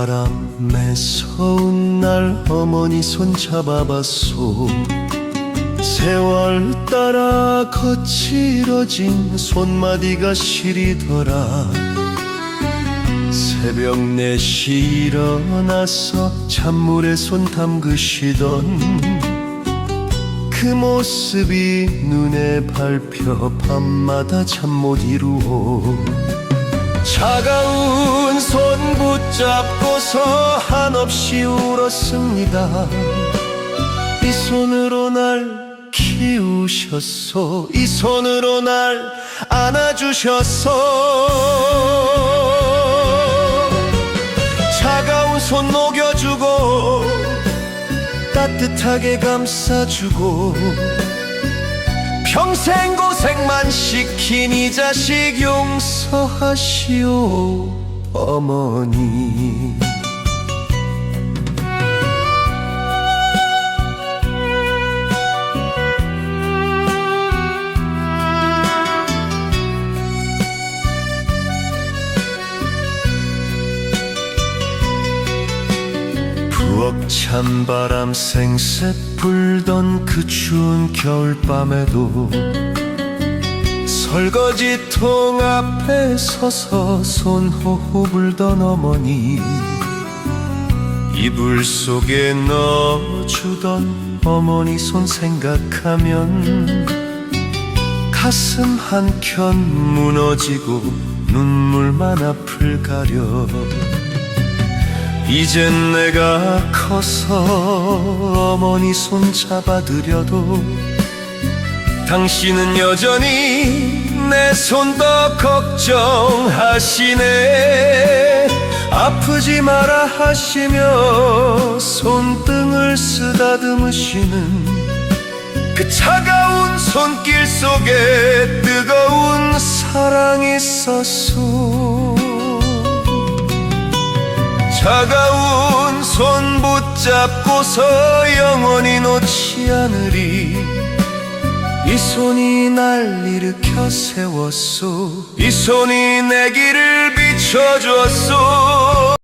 바람에 서운 날 어머니 손 잡아봤소. 세월 따라 거칠어진 손마디가 시리더라. 새벽 4시 일어나서 찬물에 손 담그시던 그 모습이 눈에 밟혀 밤마다 잠 못 이루어 차가운 손 붙잡고서 한없이 울었습니다. 이 손으로 날 키우셨소. 이 손으로 날 안아주셨소. 차가운 손 녹여주고 따뜻하게 감싸주고 평생 고생만 시킨 이 자식 용서하시오 어머니. 부엌 찬바람 생새 불던 그 추운 겨울밤에도 설거지통 앞에 서서 손호호 불던 어머니 이불 속에 넣어주던 어머니 손 생각하면 가슴 한켠 무너지고 눈물만 앞을 가려. 이젠 내가 커서 어머니 손 잡아드려도 당신은 여전히 내 손 더 걱정하시네. 아프지 마라 하시며 손등을 쓰다듬으시는 그 차가운 손길 속에 뜨거운 사랑이 있었소. 차가운 손 붙잡고서 영원히 놓지 않으리 이 손이 날 일으켜 세웠소. 이 손이 내 길을 비춰줬소